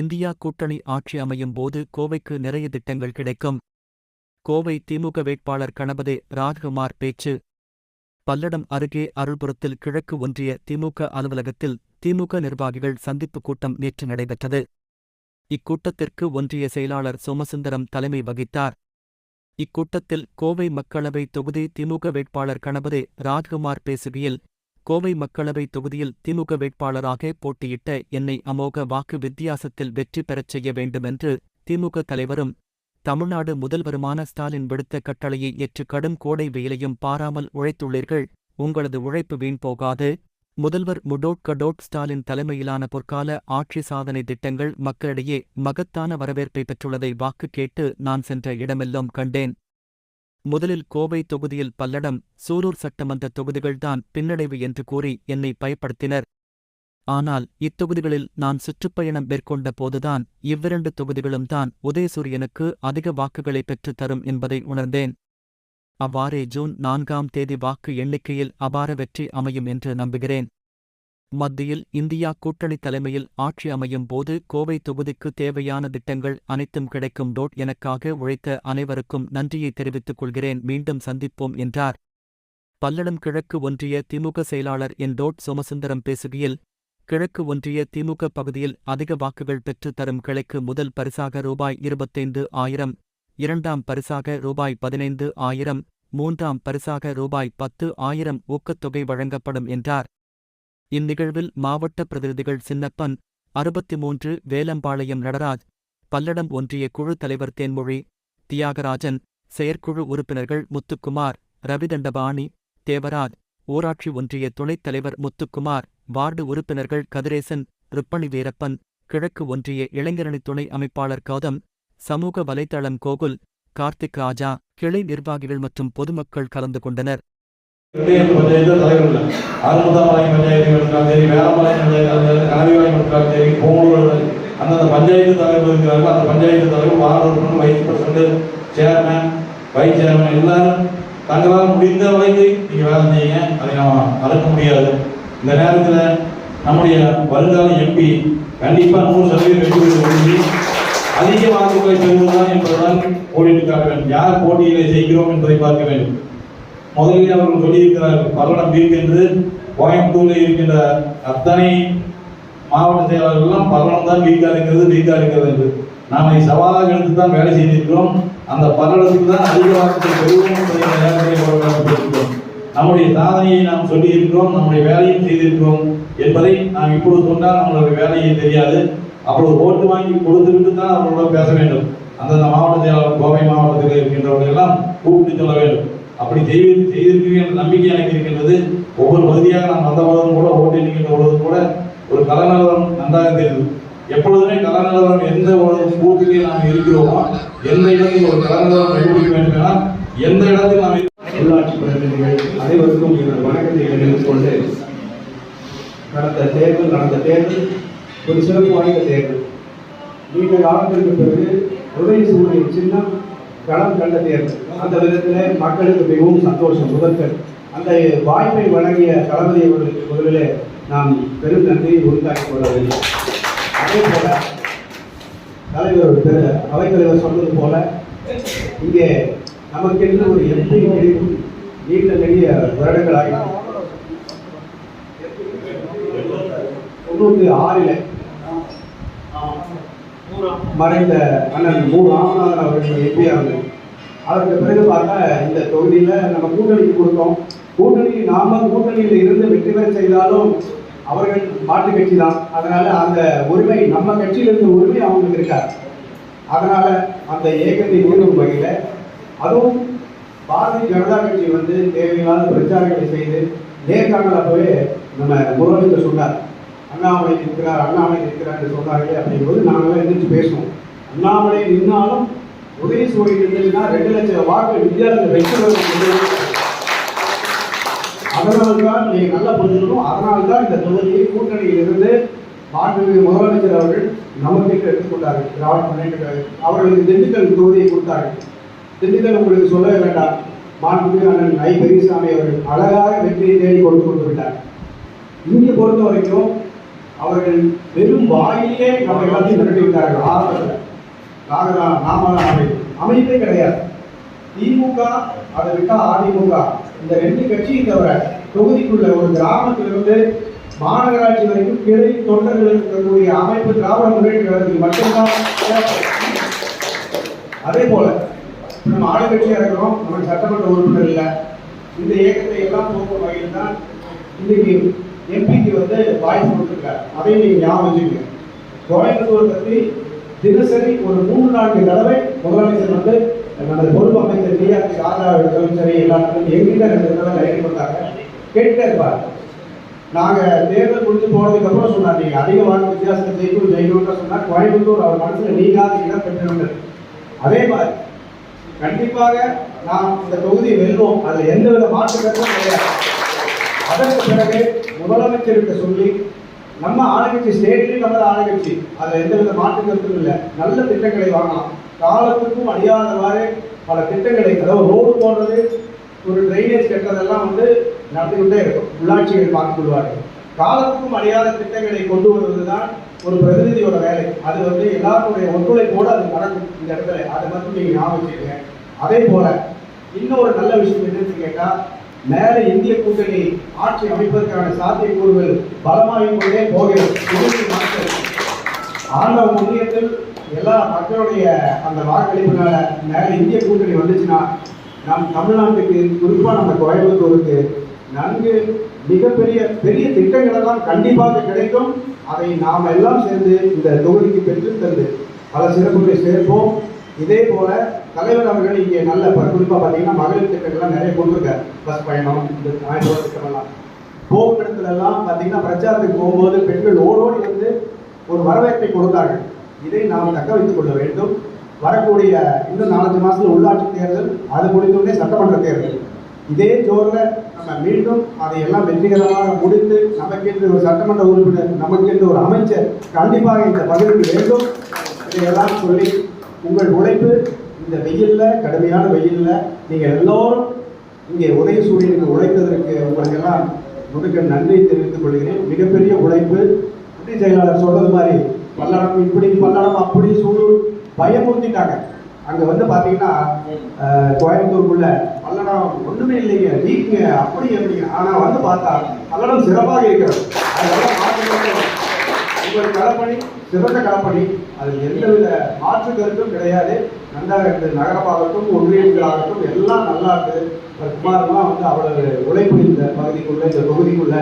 India கூட்டணி ஆட்சி அமையும் போது கோவைக்கு நிறைய திட்டங்கள் கிடைக்கும். கோவை திமுக வேட்பாளர் கணபதே ராஜ்குமார் பேச்சு. பல்லடம் அருகே அருள்புரத்தில் கிழக்கு ஒன்றிய திமுக அலுவலகத்தில் திமுக நிர்வாகிகள் சந்திப்பு கூட்டம் நேற்று நடைபெற்றது. இக்கூட்டத்திற்கு ஒன்றிய செயலாளர் சோமசுந்தரம் தலைமை வகித்தார். இக்கூட்டத்தில் கோவை மக்களவை தொகுதி திமுக வேட்பாளர் கணபதே ராஜ்குமார் பேசுகையில் கோவை மக்களவை தொகுதியில் திமுக வேட்பாளராக போட்டியிட்ட என்னை அமோக வாக்கு வித்தியாசத்தில் வெற்றி பெறச் செய்ய வேண்டுமென்று திமுக தலைவரும் தமிழ்நாடு முதல்வருமான ஸ்டாலின் விடுத்த கட்டளையை ஏற்று கடும் கோடை வெயிலையும் பாராமல் உழைத்துள்ளீர்கள். உங்களது உழைப்பு வீண் போகாது. முதல்வர் முடோட் கடோட் ஸ்டாலின் தலைமையிலான பொற்கால ஆட்சி சாதனை திட்டங்கள் மக்களிடையே மகத்தான வரவேற்பை பெற்றுள்ளதை வாக்கு கேட்டு நான் சென்ற இடமெல்லாம் கண்டேன். முதலில் கோவை தொகுதியில் பல்லடம் சூலூர் சட்டமன்ற தொகுதிகள்தான் பின்னடைவு என்று கூறி என்னை பயப்படுத்தினர். ஆனால் இத்தொகுதிகளில் நான் சுற்றுப்பயணம் மேற்கொண்ட போதுதான் இவ்விரண்டு தொகுதிகளும் தான் உதயசூரியனுக்கு அதிக வாக்குகளை பெற்றுத் தரும் என்பதை உணர்ந்தேன். அவ்வாறே ஜூன் நான்காம் தேதி வாக்கு எண்ணிக்கையில் அபார வெற்றி அமையும் என்று நம்புகிறேன். மத்தியில் இந்தியா கூட்டணி தலைமையில் ஆட்சி அமையும் போது கோவை தொகுதிக்கு தேவையான திட்டங்கள் அனைத்தும் கிடைக்கும் டோட் எனக்காக உழைத்த அனைவருக்கும் நன்றியை தெரிவித்துக் கொள்கிறேன். மீண்டும் சந்திப்போம் என்றார். பல்லடம் கிழக்கு ஒன்றிய திமுக செயலாளர் என். டோட் சோமசுந்தரம் பேசுகையில் கிழக்கு ஒன்றிய திமுக பகுதியில் அதிக வாக்குகள் பெற்று தரும் கிளைக்கு முதல் பரிசாக ரூபாய் இருபத்தைந்து ஆயிரம் இரண்டாம் பரிசாக ரூபாய் பதினைந்து ஆயிரம் மூன்றாம் பரிசாக ரூபாய் பத்து ஆயிரம் ஊக்கத்தொகை வழங்கப்படும் என்றார். இந்நிகழ்வில் மாவட்ட பிரதிநிதிகள் சின்னப்பன் அறுபத்தி மூன்று வேலம்பாளையம் நடராஜ் பல்லடம் ஒன்றிய குழு தலைவர் தேன்மொழி தியாகராஜன் செயற்குழு உறுப்பினர்கள் முத்துக்குமார் ரவிதண்டபாணி தேவராஜ் ஊராட்சி ஒன்றிய துணைத் தலைவர் முத்துக்குமார் வார்டு உறுப்பினர்கள் கதிரேசன் ருப்பணி வீரப்பன் கிழக்கு ஒன்றிய இளைஞரணி துணை அமைப்பாளர் கௌதம் சமூக வலைத்தளம் கோகுல் கார்த்திக் ராஜா கிளை நிர்வாகிகள் மற்றும் பொதுமக்கள் கலந்து கொண்டனர். ரெண்டு பஞ்சாயத்து தலைவர் இல்லை ஆறுமுதாமலையம் பஞ்சாயத்து இருக்காங்க சரி வேளம்பாளையம் பஞ்சாயத்து கனவிவாயம் இருக்காங்க சரி பூங்கூர் அந்தந்த பஞ்சாயத்து தலைவர் இருக்கிறார்கள். அந்த பஞ்சாயத்து தலைவர் வார்டு உறுப்பினர் vice president chairman vice chairman எல்லாரும் தங்களால் முடிந்த வரைக்கும் நீங்கள் வேலை செய்யுங்க அதை நம்ம மறக்க முடியாது. இந்த நேரத்தில் நம்முடைய வருங்கால எம்பி கண்டிப்பாக நூறு சதவீதம் வெற்றி பெற்று முடிஞ்சு அதிக வாக்குகளை பெறுவதுதான் என்பதுதான் போட்டிட்டு காட்ட வேண்டும். யார் போட்டியிலே செய்கிறோம் என்பதை பார்க்க வேண்டும். முதலில் அவர்கள் சொல்லியிருக்கிறார்கள் பல்லடம் பீக் என்று கோயம்புத்தூரில் இருக்கின்ற அத்தனை மாவட்ட செயலாளர்கள்லாம் பல்லடம் தான் வீக்கா இருக்கிறது வீக்கா இருக்கிறது என்று. நாம் அதை சவாலாக எடுத்து தான் வேலை செய்திருக்கிறோம். அந்த பல்லடத்துக்கு தான் அதிக வாக்கத்தை பெறுவோம் நம்முடைய சாதனையை நாம் சொல்லியிருக்கிறோம் நம்முடைய வேலையும் செய்திருக்கிறோம் என்பதை நாம் இப்பொழுது சொன்னால் நம்மளுடைய வேலையை தெரியாது. அப்பொழுது ஓட்டு வாங்கி கொடுத்துவிட்டு தான் அவர்களோட பேச வேண்டும். அந்தந்த மாவட்ட செயலாளர் கோவை மாவட்டத்தில் இருக்கின்றவர்கள் எல்லாம் கூப்பிட்டு சொல்ல வேண்டும். அப்படி செய்து செய்திருக்கிறீர்கள் என்ற நம்பிக்கை எனக்கு இருக்கின்றது. ஒவ்வொரு பகுதியாக நாம் வந்த பொழுதும் கூட ஓட்டு எண்ணிக்கின்ற பொழுதும் கூட ஒரு கலநலவரம் நன்றாக தெரியுது எப்பொழுதுமே கலநலவரம் எந்த ஒரு கூட்டிலே நாம் இருக்கிறோமோ எந்த இடத்தில் ஒரு கலநலவரம் கண்டுபிடிக்க வேண்டுமானால் எந்த இடத்தில் நாம் உள்ளாட்சி பிரதிநிதிகள் அனைவருக்கும் எனது வணக்கத்தை தெரிவித்துக் கொண்டு நடந்த தேர்தல் நடந்த தேர்தல் ஒரு சிறப்பு வாய்ந்த தேர்தல். நீண்ட காலத்திற்கு பிறகு உதயசூரியன் சின்னம் களம் கண்ட தேர்தல் அந்த விதத்தில் மக்களுக்கு மிகவும் சந்தோஷம் முதற்கண். அந்த வாய்ப்பை வழங்கிய தளபதி அவர்களுக்கு முதலில் நாம் பெரும் நன்றியை உரித்தாக்கிக் கொள்ள வேண்டும். அதே போல தலைவர் அவைத்தலைவர் சொன்னது போல இங்கே நமக்கென்று ஒரு எம்பி கிடைக்கும் நீண்ட நெடிய வருடங்களாக தொண்ணூற்றி ஆறில் மறைந்த அண்ணன் மு ராமநாதன் அவர்கள் எம்பி அதற்கு பிறகு பார்த்தா இந்த தொகுதியில் நம்ம கூட்டணிக்கு கொடுத்தோம். கூட்டணி நாம கூட்டணியில் இருந்து வெற்றி பெற செய்தாலும் அவர்கள் மாட்டு கட்சி தான். அதனால அந்த உரிமை நம்ம கட்சியில் இருந்த உரிமை அவங்களுக்கு இருக்காது. அதனால அந்த ஏகத்தை மீண்டும் வகையில் அதுவும் பாரதிய ஜனதா கட்சி வந்து தேவையில்லாத பிரச்சாரங்களை செய்து நேர்காணல் அப்பவே நம்ம முதலமைச்சர் சொன்னார். அண்ணாமலை இருக்கிறார் அண்ணாமலை இருக்கிறார் என்று சொன்னார்களே அப்படிங்கும்போது நாங்களாம் எந்திரிச்சு பேசுவோம். அண்ணாமலை நின்னாலும் உதயசூரியன் இருந்துச்சுன்னா ரெண்டு லட்சம் வாக்கு வித்தியாசத்தை வைக்கிறது அதனால்தான் நீங்க நல்லா புரிஞ்சுக்கணும். அதனால்தான் இந்த தொகுதியை கூட்டணியில் இருந்து மாண்புமிகு முதலமைச்சர் அவர்கள் நமக்கு எடுத்துக்கொண்டார்கள் திராவிட முன்னேற்ற அவர்களுக்கு திண்டுக்கல் தொகுதியை கொடுத்தார்கள். திண்டுக்கல் உங்களுக்கு சொல்லவே வேண்டாம். மாண்புமிகு அண்ணன் ஐ பெரியசாமி அவர்கள் அழகாக வெற்றியை தேடி கொடுத்து கொண்டு விட்டார். இங்கே பொறுத்த வரைக்கும் அவர்கள் வெறும் வாயிலே நம்ம எல்லாத்தையும் மிரட்டி விட்டார்கள் ஆரம்பத்தில் நாகரா நாம அமைப்பு அமைப்பே கிடையாது. திமுக அதை விட்டா அதிமுக. இந்த ரெண்டு கட்சியும் தவிர தொகுதிக்குள்ள ஒரு கிராமத்திலிருந்து மாநகராட்சி வரைக்கும் கிளை தொண்டர்கள் இருக்கக்கூடிய அமைப்பு திராவிட முன்னேற்ற கழகத்துக்கு மட்டும்தான் அதே போல நம்ம ஆளுங்கட்சியா இருக்கிறோம். நமக்கு சட்டமன்ற உறுப்பினர் இல்லை. இந்த இயக்கத்தை எல்லாம் போக்கும் வகையில் தான் இன்னைக்கு எம்பிக்கு வந்து வாய்ஸ் கொடுத்துருக்காரு. அதையும் நீங்கள் ஞாபகம் வச்சுக்கோங்க. கோயம்புத்தூர் பற்றி தினசரி ஒரு மூணு நான்கு தடவை முதலமைச்சர் வந்து நமது பொறுப்பு அமைச்சர் டிஆர்பி ராஜா எடுத்தாலும் சரி எல்லாத்துக்கும் எங்கிட்ட ரெண்டு தடவை லைன் கொடுத்தாங்க கேட்டுட்டே இருப்பார் நாங்கள் தேர்தல் முடிஞ்சு போனதுக்கு அப்புறம் சொன்னார் நீங்கள் அதிக வாக்கு வித்தியாசத்தை ஜெயிக்கும் ஜெயிக்கணும்னு சொன்னால் கோயம்புத்தூர் அவர் மனசில் நீங்காத இடம் பெற்றிருந்தது அதே மாதிரி கண்டிப்பாக நாம் இந்த தொகுதியை வெல்வோம். அதில் எந்த வித மாற்று கருத்தும் கிடையாது. அதற்கு பிறகு முதலமைச்சருக்கு சொல்லி நம்ம ஆளுங்கட்சி ஸ்டேட்லயும் நல்ல ஆளுங்கட்சி. அதில் எந்த வித மாற்று கருத்தும் இல்லை. நல்ல திட்டங்களை வாங்கலாம். காலத்துக்கும் அழியாதவாறு பல திட்டங்களை அதாவது ரோடு போடுறது ஒரு ட்ரைனேஜ் கட்டுறதெல்லாம் வந்து நடத்திக்கிட்டே இருக்கும். உள்ளாட்சிகள் பார்த்துக் கொள்வார்கள். காலத்துக்கும் அழியாத திட்டங்களை கொண்டு வருவது தான் ஒரு பிரதிநிதியோட வேலை. அது வந்து எல்லாருடைய ஒத்துழைப்போடு அது நடக்கும் இந்த இடத்துல. அதை மட்டும் நீங்கள் ஞாபகம் செய்யுங்க அதே போல இன்னொரு நல்ல விஷயம் என்னன்னு கேட்டால் மேல இந்திய கூட்டணி ஆட்சி அமைப்பதற்கான சாத்தியக்கூறுகள் பலமாகிக் கொண்டே போகிறது. இருபது ஆண்டவ முன்னியத்தில் எல்லா மக்களுடைய அந்த வாக்களிப்பினால மேல இந்திய கூட்டணி வந்துச்சுன்னா நம் தமிழ்நாட்டுக்கு குறிப்பாக நம்ம கோயம்புத்தூருக்கு நன்கு மிகப்பெரிய பெரிய திட்டங்கள் எல்லாம் கண்டிப்பாக கிடைக்கும். அதை நாம் எல்லாம் சேர்ந்து இந்த தொகுதிக்கு பெற்று தந்து பல சிறப்புகளை சேர்ப்போம். இதே போல தலைவர் அவர்கள் இங்கே நல்ல ப- பார்த்தீங்கன்னா மகளிர் திட்டங்கள்லாம் நிறைய கொண்டிருக்காரு பஸ் பயணம் இந்த ஆயிரம் ரூபாய் திட்டமெல்லாம் போகும் இடத்துல எல்லாம் பார்த்தீங்கன்னா பிரச்சாரத்துக்கு போகும்போது பெண்கள் ஓடோடி வந்து ஒரு வரவேற்பை கொடுத்தார்கள். இதை நாம் தக்க வைத்துக் கொள்ள வேண்டும். வரக்கூடிய இன்னும் நாலஞ்சு மாதத்தில் உள்ளாட்சி தேர்தல் அது முடிந்தோடனே சட்டமன்ற தேர்தல். இதே ஜோரில் நம்ம மீண்டும் அதை எல்லாம் வெற்றிகரமாக முடித்து நமக்கென்று ஒரு சட்டமன்ற உறுப்பினர் நமக்கென்று ஒரு அமைச்சர் கண்டிப்பாக இந்த பகிர்வு வேண்டும். இதையெல்லாம் சொல்லி உங்கள் உழைப்பு இந்த வெயிலில் கடுமையான வெயில்ல நீங்கள் எல்லோரும் இங்கே உதயசூரியனுக்கு உழைத்ததற்கு உங்களுக்கெல்லாம் முழுக்க நன்றி தெரிவித்துக் கொள்கிறேன். மிகப்பெரிய உழைப்பு. துணை செயலாளர் சொல்றது மாதிரி பல்லடம் இப்படி பல்லடம் அப்படி சூழல் பயமுறுத்திட்டாங்க. அங்கே வந்து பார்த்தீங்கன்னா கோயம்புத்தூருக்குள்ள பல்லடம் ஒன்றுமே இல்லைங்க. நீங்க அப்படி எப்படி? ஆனால் வந்து பார்த்தா பல்லடம் சிறப்பாக இருக்கிறது. அதெல்லாம் பார்த்து உங்கள் களப்பணி சிறந்த களப்பணி அதில் எந்தவித மாற்று கருத்தும் கிடையாது. நன்றாக இருந்தது நகரமாகட்டும் ஒன்றியங்களாகட்டும் எல்லாம் நல்லா இருக்கு குமாரெல்லாம் வந்து அவ்வளவு உழைப்பு இந்த பகுதிக்குள்ள இந்த தொகுதிக்குள்ள.